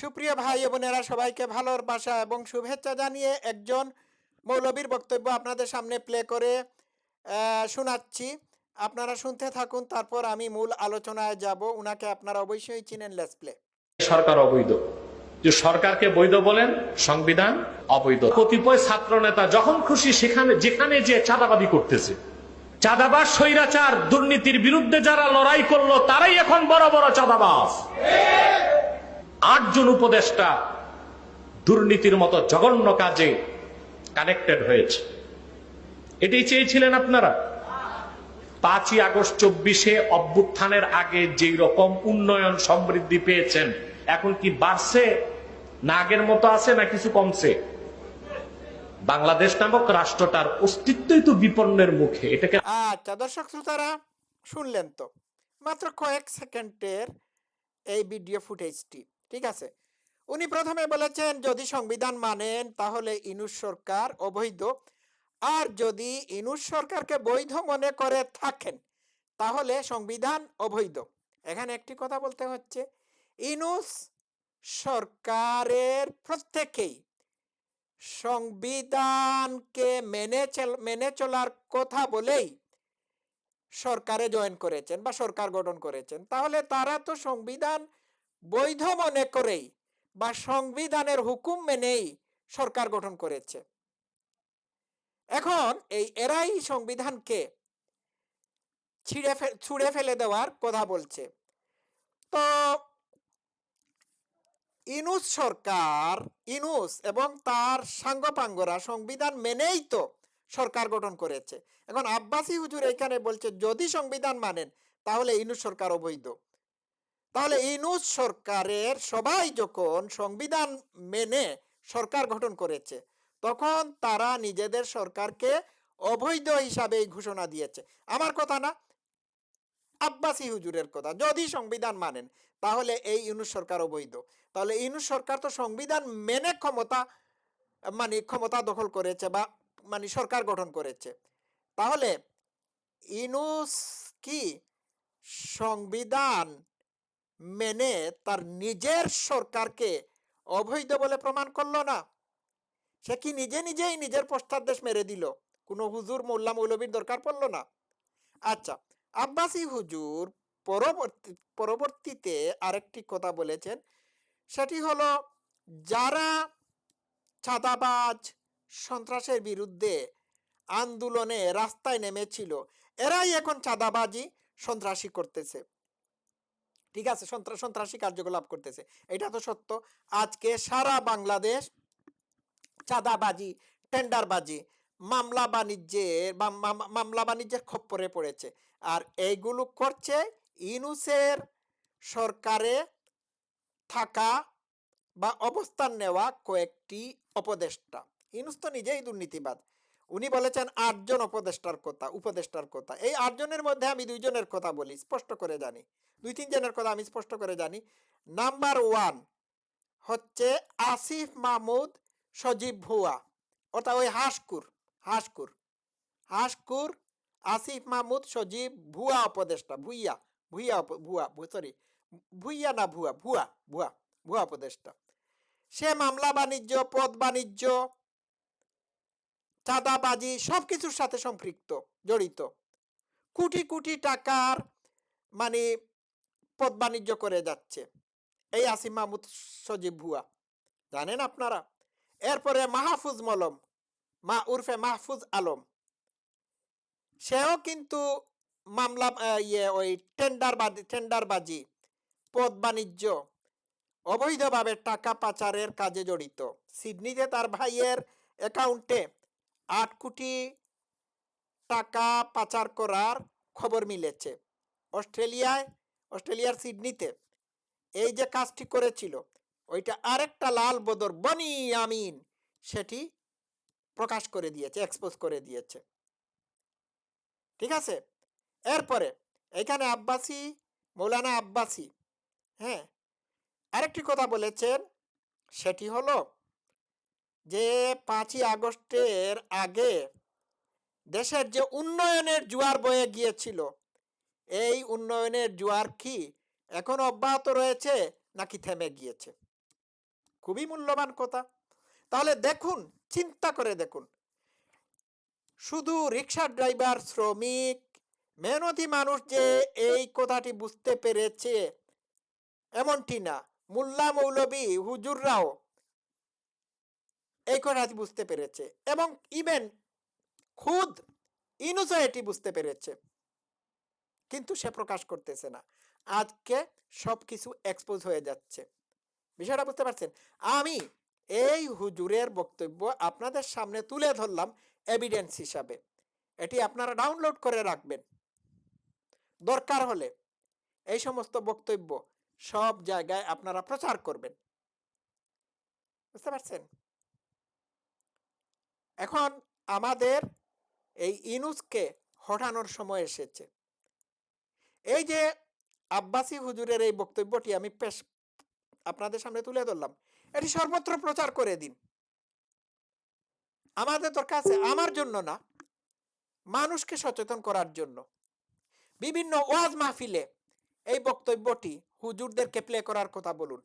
সুপ্রিয় ভাই বোনেরা, সবাইকে ভালোবাসা এবং শুভেচ্ছা জানিয়ে একজন মৌলবীর বক্তব্য আপনাদের সামনে প্লে করে শোনাচ্ছি। আপনারা শুনতে থাকুন, তারপর আমি মূল আলোচনায় যাব। উনাকে আপনারা অবশ্যই চিনেন লেস প্লে সরকার অবৈধ। যে সরকারকে বৈধ বলেন, সংবিধান অবৈধ। কতিপয় ছাত্র নেতা যখন খুশি সেখানে, যেখানে যে চাঁদাবাদি করতেছে, চাঁদাবাজ, স্বৈরাচার, দুর্নীতির বিরুদ্ধে যারা লড়াই করল, তারাই এখন বড় বড় চাঁদাবাজ। আটজন উপদেষ্টা দুর্নীতির মতো জঘন্য কাজে কানেক্টেড হয়েছে। এটাই চেয়েছিলেন আপনারা? পাঁচই আগস্ট চব্বিশে অভ্যুত্থানের আগে যেই রকম উন্নয়ন সমৃদ্ধি পেয়েছেন, এখন কি বাড়ছে? না আগের মতো আছে না কিছু কমছে? বাংলাদেশ নামক রাষ্ট্রটার অস্তিত্বই তো বিপন্নের মুখে। এটাকে আচ্ছা দর্শক শ্রোতারা, শুনলেন তো। মাত্র কয়েক সেকেন্ডের এই ভিডিও ফুটেজটি ঠিক আছে। উনি প্রথমে বলেছেন, যদি সংবিধান মানেন, তাহলে ইনুস সরকার অবৈধ। আর যদি ইনুস সরকারকে বৈধ মনে করে থাকেন, তাহলে সংবিধান অবৈধ। এখানে একটি কথা বলতে হচ্ছে, ইনুস সরকারের প্রত্যেকেই সংবিধানকে মেনে মেনে চলার কথা বলেই সরকারে জয়েন করেছেন বা সরকার গঠন করেছেন। তাহলে তারা তো সংবিধান বৈধ মনে করেই বা সংবিধানের হুকুম মেনেই সরকার গঠন করেছে। এখন এই এরাই সংবিধানকে ছিঁড়ে ছুঁড়ে ফেলে দেওয়ার কথা বলছে। তো ইনুস সরকার, ইনুস এবং তার সাঙ্গপাঙ্গরা সংবিধান মেনেই তো সরকার গঠন করেছে। এখন আব্বাসী হুজুর এখানে বলছে, যদি সংবিধান মানেন, তাহলে ইনুস সরকার অবৈধ। তাহলে ইনুস সরকারের সবাই যখন সংবিধান মেনে সরকার গঠন করেছে, তখন তারা নিজেদের সরকারকে অবৈধ হিসাবে ঘোষণা দিয়েছে। আমার কথা না, আব্বাসী হুজুরের কথা। যদি সংবিধান মানেন, তাহলে এই ইউনুস সরকার অবৈধ। তাহলে ইউনুস সরকার তো সংবিধান মেনে ক্ষমতা মানে ক্ষমতা দখল করেছে বা মানে সরকার গঠন করেছে। তাহলে ইনুস কি সংবিধান মেনে তার নিজের সরকারকে অবৈধ বলে প্রমাণ করল না। সে কি নিজে নিজেই নিজের পশ্চাৎদেশ মেরে দিল? কোনো হুজুর মোল্লা মৌলবীর দরকার পড়ল না? আচ্ছা আব্বাসী হুজুর পরবর্তী, পরবর্তীতে আরেকটি কথা বলেছেন। সেটি হলো, যারা চাঁদাবাজ সন্ত্রাসের বিরুদ্ধে আন্দোলনে রাস্তায় নেমেছিল, এরাই এখন চাঁদাবাজি সন্ত্রাসী করতেছে। ঠিক আছে? সন্ত্রাস সন্ত্রাসী কার্যকলাপ করতেছে। এটা তো সত্য। আজকে সারা বাংলাদেশ চাঁদাবাজি, টেন্ডারবাজি, মামলা বাণিজ্যের বা মাম- মামলা বাণিজ্যের খপ্পরে পড়েছে। আর এইগুলো করছে ইনুসের সরকারে থাকা বা অবস্থান নেওয়া কয়েকটি উপদেষ্টা। ইনুস তো নিজেই দুর্নীতিবাদ। উনি বলেছেন আটজন উপদেষ্টার কথা উপদেষ্টার কথা। এই আটজনের মধ্যে আমি দুইজনের কথা বলি, স্পষ্ট করে জানি। দুই তিনজনের কথা আমি স্পষ্ট করে জানি। নাম্বার ওয়ান হচ্ছে আসিফ মাহমুদ সজীব ভুয়া অর্থাৎ ওই হাসকুর হাসকুর। হাসকুর, আসিফ মাহমুদ সজীব ভুয়া উপদেষ্টা, ভুইয়া ভুইয়া ভুয়া সরি ভুইয়া না ভুয়া ভুয়া ভুয়া ভুয়া উপদেষ্টা। সে মামলা বাণিজ্য, পদ বাণিজ্য চাঁদাবাজি সব কিছুর সাথে সম্পৃক্ত, জড়িত। কোটি কোটি টাকার মানে পদ বাণিজ্য করে যাচ্ছে। এই আসিফ মাহমুদ সজীব ভুয়া। জানেন আপনারা? এরপরে মাহফুজ মলম, মা উর্ফে মাহফুজ আলম। সেও কিন্তু মামলা ইয়ে ওই টেন্ডার টেন্ডারবাজি পদ বাণিজ্য, অবৈধভাবে টাকা পাচারের কাজে জড়িত। সিডনিতে তার ভাইয়ের অ্যাকাউন্টে আট কোটি টাকা পাচার করার খবর মিলেছে। অস্ট্রেলিয়ায়, অস্ট্রেলিয়ার সিডনিতে এই যে কাজটি করেছিল, ওইটা আরেকটা লাল বদর, বনি আমিন, সেটি প্রকাশ করে দিয়েছে এক্সপোজ করে দিয়েছে। ঠিক আছে? এরপরে এখানে আব্বাসি, মৌলানা আব্বাসি হ্যাঁ আরেকটি কথা বলেছেন, সেটি হলো যে পাঁচই আগস্টের আগে দেশের যে উন্নয়নের জোয়ার বয়ে গিয়েছিল, এই উন্নয়নের জোয়ার কি এখন অব্যাহত রয়েছে নাকি থেমে গিয়েছে? খুবই মূল্যবান কথা। তাহলে দেখুন, চিন্তা করে দেখুন। শুধু রিক্সা ড্রাইভার, শ্রমিক, মেহনতি মানুষ যে এই কথাটি বুঝতে পেরেছে, এমনটি না। মোল্লা মৌলবী হুজুররাও এই কথাটি বুঝতে পেরেছে এবং ইভেন খুদ ইনুসও এটি বুঝতে পেরেছে। কিন্তু সে প্রকাশ করতেছে না। আজকে সব কিছু এক্সপোজ হয়ে যাচ্ছে। বিষয়টা বুঝতে পারছেন? আমি এই হুজুরের বক্তব্য আপনাদের সামনে তুলে ধরলাম এভিডেন্স হিসাবে। এটি আপনারা ডাউনলোড করে রাখবেন। দরকার হলে এই সমস্ত বক্তব্য সব জায়গায় আপনারা প্রচার করবেন। বুঝতে পারছেন? এখন আমাদের এই ইনুসকে হটানোর সময় এসেছে। এই যে আব্বাসী হুজুরের এই বক্তব্যটি আমি পেশ আপনাদের সামনে তুলে ধরলাম, এটি সর্বত্র প্রচার করে দিন। আমাদের দরকার আছে আমার জন্য না, মানুষকে সচেতন করার জন্য। বিভিন্ন ওয়াজ মাহফিলে এই বক্তব্যটি হুজুরদেরকে প্লে করার কথা বলুন।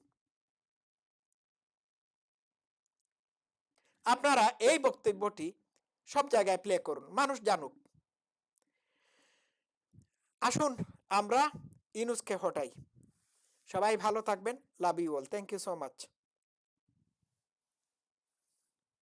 আপনারা এই বক্তব্যটি সব জায়গায় প্লে করুন, মানুষ জানুক। আসুন, আমরা ইনুসকে হটাই। সবাই ভালো থাকবেন love you all thank you so much